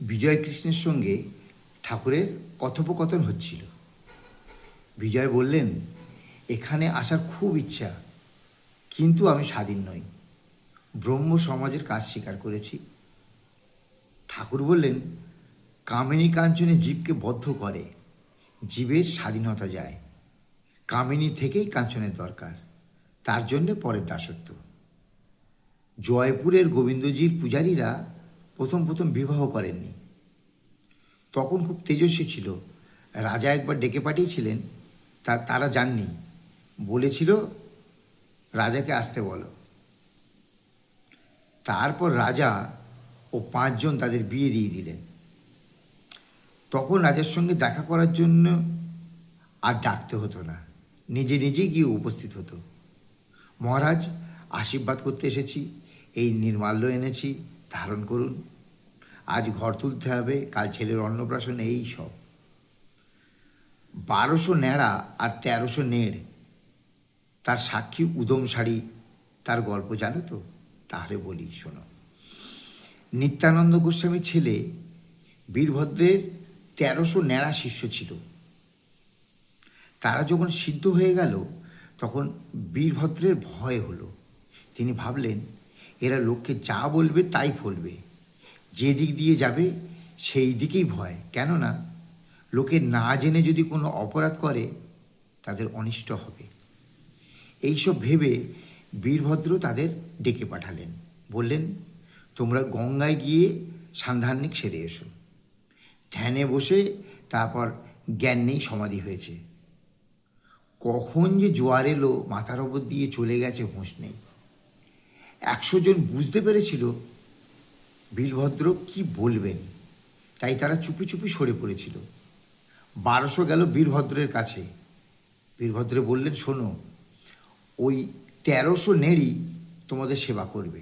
বিজয় কৃষ্ণের সঙ্গে ঠাকুরের কথোপকথন হচ্ছিল। বিজয় বললেন, এখানে আসার খুব ইচ্ছা, কিন্তু আমি স্বাধীন নই। ব্রহ্ম সমাজের কাজ স্বীকার করেছি। ঠাকুর বললেন, কামিনী কাঞ্চনে জীবকে বদ্ধ করে, জীবের স্বাধীনতা যায়। কামিনী থেকেই কাঞ্চনের দরকার, তার জন্যে পরের দাসত্ব। জয়পুরের গোবিন্দজির পূজারীরা প্রথম প্রথম বিবাহ করেননি। তখন খুব তেজস্বী ছিল। রাজা একবার ডেকে পাঠিয়েছিলেন, তা তারা যাননি বলেছিল, রাজাকে আসতে বলো। তারপর রাজা ও পাঁচজন তাদের বিয়ে দিয়ে দিলেন। তখন রাজার সঙ্গে দেখা করার জন্য আর ডাকতে হতো না। নিজে নিজে গিয়ে উপস্থিত হতো। মহারাজ, আশীর্বাদ করতে এসেছি, এই নির্মাল্য এনেছি ধারণ করুন। আজ ঘর তুলতে হবে, কাল ছেলের অন্নপ্রাশন, এই সব। বারোশো ন্যাড়া আর তেরোশো নেড়। তার সাক্ষী উদম শাড়ি, তার গল্প জানো তো? তাহলে বলি, শোনো। নিত্যানন্দ গোস্বামীর ছেলে, বীরভদ্রের তেরোশো ন্যাড়া শিষ্য ছিল। তারা যখন সিদ্ধ হয়ে গেল, তখন বীরভদ্রের ভয় হলো। তিনি ভাবলেন এরা লোককে যা বলবে তাই ফলবে যে দিক দিয়ে যাবে, সেই দিকেই ভয়। কেননা, লোকে না জেনে যদি কোনো অপরাধ করে, তাদের অনিষ্ট হবে। এইসব ভেবে বীরভদ্র তাদের ডেকে পাঠালেন। বললেন, তোমরা গঙ্গায় গিয়ে সান্ধান্নিক সেরে এসো। ধ্যানে বসে তারপর জ্ঞান নেই সমাধি হয়েছে। কখন যে জোয়ার এলো, মাথার ওপর দিয়ে চলে গেছে হুঁশ নেই। একশো জন বুঝতে পেরেছিল বীরভদ্র কি বলবেন। তাই তারা চুপি চুপি সরে পড়েছিল। বারোশো গেল বীরভদ্রের কাছে। বীরভদ্র বললেন, শোনো, ওই তেরোশো নেড়ি তোমাদের সেবা করবে।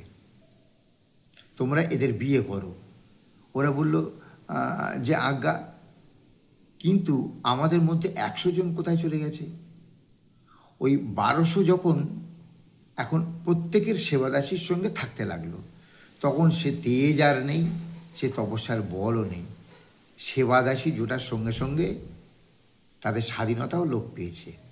তোমরা এদের বিয়ে করো। ওরা বলল যে আজ্ঞা, কিন্তু আমাদের মধ্যে একশো জন কোথায় চলে গেছে? ওই বারোশো যখন এখন প্রত্যেকের সেবাদাসীর সঙ্গে থাকতে লাগল। তখন সে তেজ আর নেই, সে তপস্যার বলও নেই। সেবাদাসী জোটার সঙ্গে সঙ্গে তাদের স্বাধীনতাও লোপ পেয়েছে।